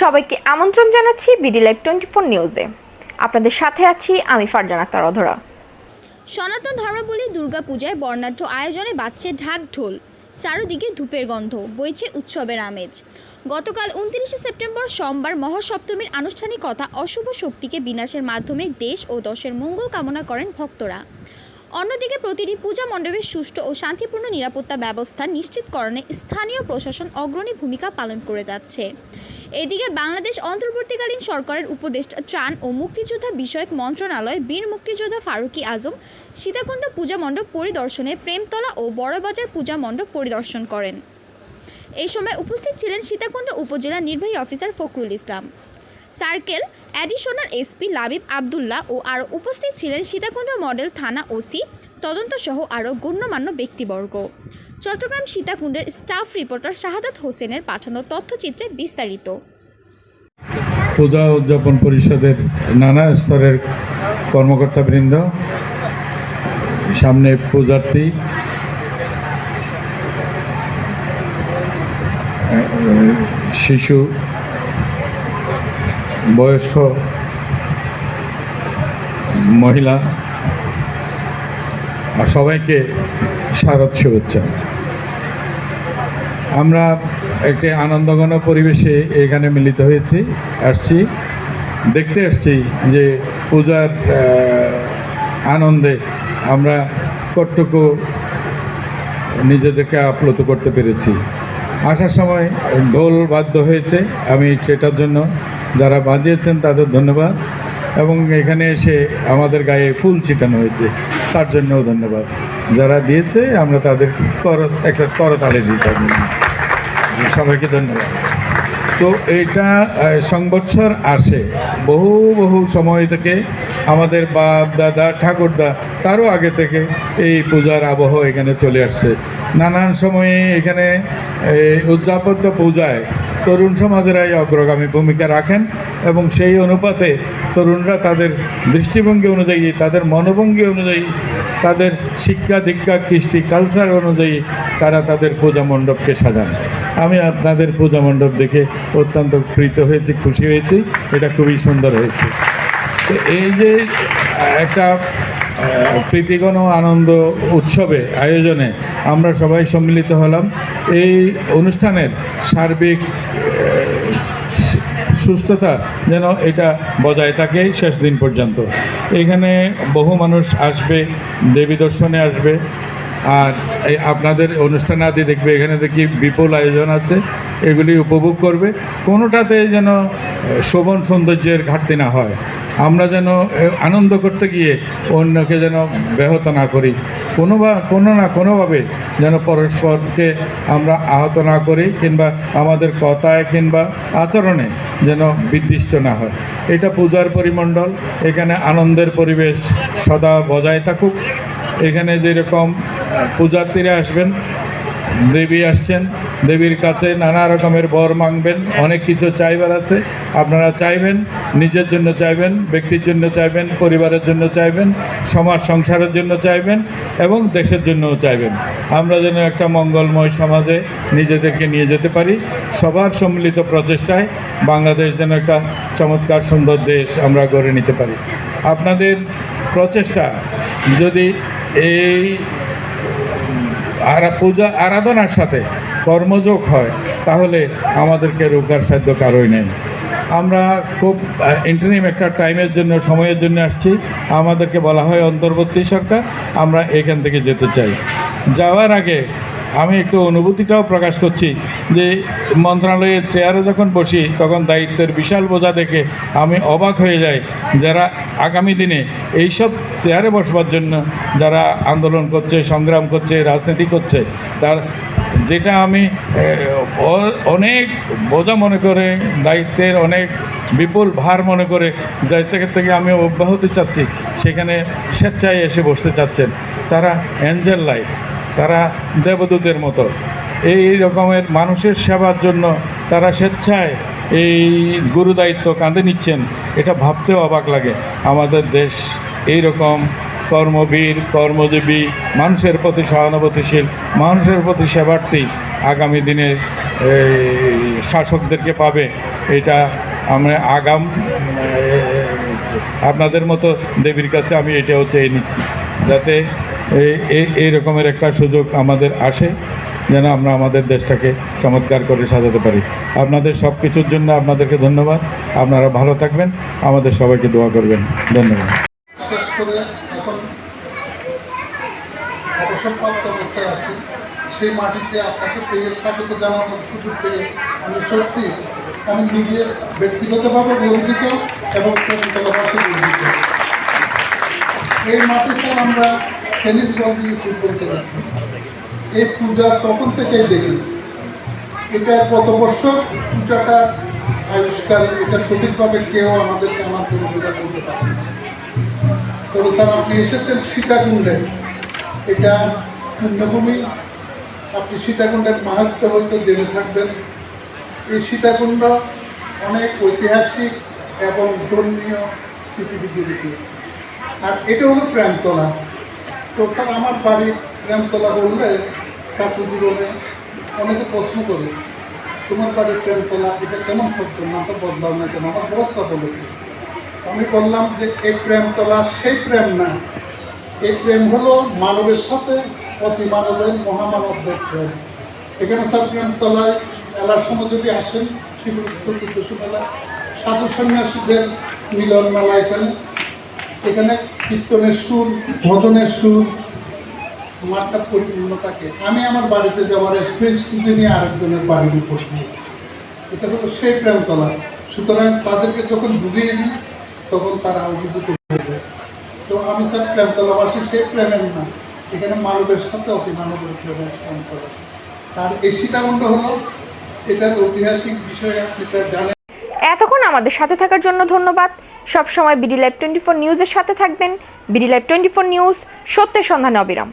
সবাইকে আমন্ত্রণ জানাচ্ছি বিডি লাইভ টোয়েন্টি ফোর নিউজে। আপনাদের সাথে আছি আমি ফারজান আক্তার অধরা। সনাতন ধর্মাবলী দুর্গাপূজায় বর্ণাঢ্য আয়োজনে বাজছে ঢাক ঢোল, চারদিকে ধূপের গন্ধ, বইছে উৎসবের আমেজ। গতকাল উনত্রিশে সেপ্টেম্বর সোমবার মহাসপ্তমীর আনুষ্ঠানিকতা অশুভ শক্তিকে বিনাশের মাধ্যমে দেশ ও দশের মঙ্গল কামনা করেন ভক্তরা। অন্যদিকে প্রতিটি পূজা মণ্ডপের সুষ্ঠু ও শান্তিপূর্ণ নিরাপত্তা ব্যবস্থা নিশ্চিতকরণে স্থানীয় প্রশাসন অগ্রণী ভূমিকা পালন করে যাচ্ছে। এদিকে বাংলাদেশ অন্তর্বর্তীকালীন সরকারের উপদেষ্টা ত্রাণ ও মুক্তিযোদ্ধা বিষয়ক মন্ত্রণালয় বীর মুক্তিযোদ্ধা ফারুকী আজম সীতাকুণ্ড পূজা মণ্ডপ পরিদর্শনে প্রেমতলা ও বড়বাজার পূজা মণ্ডপ পরিদর্শন করেন। এই সময় উপস্থিত ছিলেন সীতাকুণ্ড উপজেলা নির্বাহী officer Fakhrul Islam. Circle, additional SP Labib Abdullah ও আরও উপস্থিত ছিলেন সীতাকুণ্ড মডেল থানা ওসি, তদন্তসহ আরও গণ্যমান্য ব্যক্তিবর্গ। চট্টগ্রাম সীতাকুণ্ডের স্টাফ রিপোর্টার শাহাদাত হোসেনের পাঠানো তথ্যচিত্রে বিস্তারিত। পূজা উদযাপন পরিষদের নানা স্তরের কর্মকর্তাবৃন্দ, সামনে পূজার্থী শিশু বয়স্ক মহিলা, আর সবাইকে শারদ শুভেচ্ছা। আমরা একটি আনন্দঘন পরিবেশে এখানে মিলিত হয়েছি, আসছি। দেখতে আসছি যে পূজার আনন্দে আমরা কতটুকু নিজেদেরকে আপ্লুত করতে পেরেছি। আসার সময় ঢোল বাধ্য হয়েছে, আমি সেটার জন্য যারা বাজিয়েছেন তাদের ধন্যবাদ। এবং এখানে এসে আমাদের গায়ে ফুল ছিটানো হয়েছে, তার জন্যও ধন্যবাদ। যারা দিয়েছে, আমরা তাদের কর একটা করতালে দিই সবাইকে ধন্যবাদ। তো এটা সংবৎসর আসে। বহু বহু সময় থেকে আমাদের বাপ, দাদা, ঠাকুরদা, তারও আগে থেকে এই পূজার আবহ এখানে চলে আসছে। নানান সময়ে এখানে উদযাপিত পূজায় তরুণ সমাজেরাই অগ্রগামী ভূমিকা রাখেন এবং সেই অনুপাতে তরুণরা তাদের দৃষ্টিভঙ্গি অনুযায়ী, তাদের মনোভঙ্গি অনুযায়ী, তাদের শিক্ষা দীক্ষা, কৃষ্টি কালচার অনুযায়ী তারা তাদের পূজা মণ্ডপকে সাজান। আমি আপনাদের পূজা মণ্ডপ দেখে অত্যন্ত প্রীত হয়েছি, খুশি হয়েছি। এটা খুবই সুন্দর হয়েছে। তো এই যে একটা প্রীতিগণ আনন্দ উৎসবে, আয়োজনে আমরা সবাই সম্মিলিত হলাম। এই অনুষ্ঠানের সার্বিক সুস্থতা যেন এটা বজায় থাকে শেষ দিন পর্যন্ত। এখানে বহু মানুষ আসবে, দেবী দর্শনে আসবে। আর এই আপনাদের অনুষ্ঠান আদি দেখবে, এখানে দেখি বিপুল আয়োজন আছে, এগুলি উপভোগ করবে। কোনোটাতে যেন শোভন সৌন্দর্যের ঘাটতি না হয়, আমরা যেন আনন্দ করতে গিয়ে অন্যকে যেন ব্যাহত না করি। কোনো বা, কোনো না কোনোভাবে যেন পরস্পরকে আমরা আহত না করি, কিংবা আমাদের কথায় কিংবা আচরণে যেন বিদ্বিষ্ট না হয়। এটা পূজার পরিমণ্ডল, এখানে আনন্দের পরিবেশ সদা বজায় থাকুক। এখানে যেরকম পূজার্থীরা আসবেন, দেবী আসছেন, দেবীর কাছে নানা রকমের বর মাংবেন, অনেক কিছু চাইবার আছে। আপনারা চাইবেন, নিজের জন্য চাইবেন, ব্যক্তির জন্য চাইবেন, পরিবারের জন্য চাইবেন, সমাজ সংসারের জন্য চাইবেন এবং দেশের জন্যও চাইবেন। আমরা যেন একটা মঙ্গলময় সমাজে নিজেদেরকে নিয়ে যেতে পারি। সবার সম্মিলিত প্রচেষ্টায় বাংলাদেশ যেন একটা চমৎকার সুন্দর দেশ আমরা গড়ে নিতে পারি। আপনাদের প্রচেষ্টা যদি এই পূজা আরাধনার সাথে কর্মযোগ হয়, তাহলে আমাদেরকে রোগার সাধ্য কারোই নেই। আমরা খুব ইন্টারনিম একটা টাইমের জন্য, সময়ের জন্য আসছি। আমাদেরকে বলা হয় অন্তর্বর্তী সরকার, আমরা এখান থেকে যেতে চাই। যাওয়ার আগে আমি একটু অনুভূতিটাও প্রকাশ করছি যে মন্ত্রণালয়ের চেয়ারে যখন বসি, তখন দায়িত্বের বিশাল বোঝা দেখে আমি অবাক হয়ে যাই। যারা আগামী দিনে এইসব চেয়ারে বসবার জন্য যারা আন্দোলন করছে, সংগ্রাম করছে, রাজনীতি করছে, তার যেটা আমি অনেক বোঝা মনে করে, দায়িত্বের অনেক বিপুল ভার মনে করে থেকে থেকে আমি অব্যাহতি চাচ্ছি, সেখানে স্বেচ্ছায় এসে বসতে চাচ্ছেন। তারা অ্যাঞ্জেল লাইফ। তারা দেবদূতের মতো। এই রকমের মানুষের সেবার জন্য তারা স্বেচ্ছায় এই গুরু দায়িত্ব কাঁধে নিচ্ছেন। এটা ভাবতেও অবাক লাগে। আমাদের দেশ এই রকম কর্মবীর, কর্মজীবী, মানুষের প্রতি সহানুভূতিশীল, মানুষের প্রতি সেবার্থী আগামী দিনে এই শাসকদেরকে পাবে। এটা আমরা আগাম আপনাদের মতো দেবীর কাছে আমি এটাও চেয়ে নিচ্ছি। যাতে এই- রকমের একটা সুযোগ আমাদের আসে যেন আমরা আমাদের দেশটাকে চমৎকার করে সাজাতে পারি। আপনাদের সব কিছুর জন্য আপনাদেরকে ধন্যবাদ। আপনারা ভালো থাকবেন। আমাদের সবাইকে দোয়া করবেন। ধন্যবাদ। সেই মাটিতে আপনাকে পেয়ে স্বাগত জানানোর সুযোগ পেয়ে আমি সত্যি আমি নিজের ব্যক্তিগতভাবে এবং এই মাঠে স্যার আমরা টেনিস বল দিয়ে ফুটবল খেলেছি এই পূজা তখন থেকেই দেখি। এটা কত বছর পূজাটা আবিষ্কার, এটা সঠিকভাবে কেউ আমাদেরকে আমার পূজা করতে পারে স্যার, আপনি এসেছেন সীতাকুণ্ডে। এটা পুণ্যভূমি। আপনি সীতাকুণ্ডের মাহাত্ম হয়তো জেনে থাকবেন। এই সীতাকুণ্ড অনেক ঐতিহাসিক এবং ধর্মীয় স্মৃতিবিজড়িত। আর এটা হলো প্রেমতলা তো আমার বাড়ি প্রেমতলা বললে ছাত্র জীবনে অনেকে প্রশ্ন করে, তোমার বাড়ির প্রেমতলা, এটা কেমন শব্দ? নামটা বদলাও না কেন? আমার বসরা বলেছে। আমি বললাম যে, এই প্রেমতলা সেই প্রেম না। এই প্রেম হলো মানবের সাথে অতি মানবের মহামানবদের প্রেম। এখানে স্যার প্রেমতলায় মেলার সময় যদি আসেন শিবির চতুর্দশী মেলা, সাধু সন্ন্যাসীদের মিলন মেলা এখানে। এখানে কীর্তনের সুর, ভজনের সুর, মাঠটা পরিপূর্ণ থাকে। আমি আমার বাড়িতে যাওয়ার স্পেস খুঁজে নিয়ে আরেকজনের বাড়ির উপর দিয়ে। এটা হলো সেই প্রেমতলা। সুতরাং তাদেরকে যখন বুঝিয়ে দিই, তখন তারা অভিভূত হয়ে যায়। তো আমি স্যার প্রেমতলাবাসী সেই প্রেমের না এখানে মানবের সাথে অতি মানবের প্রেমের প্রেম করে আর এই সীতাকুণ্ড হলো, এটার ঐতিহাসিক বিষয়ে আপনি তা জানেন। আমাদের সাথে থাকার জন্য ধন্যবাদ। সবসময় বিডি লাইভ টোয়েন্টি ফোর নিউজের সাথে থাকবেন। BD live twenty four news সত্যের সন্ধানে অবিরাম।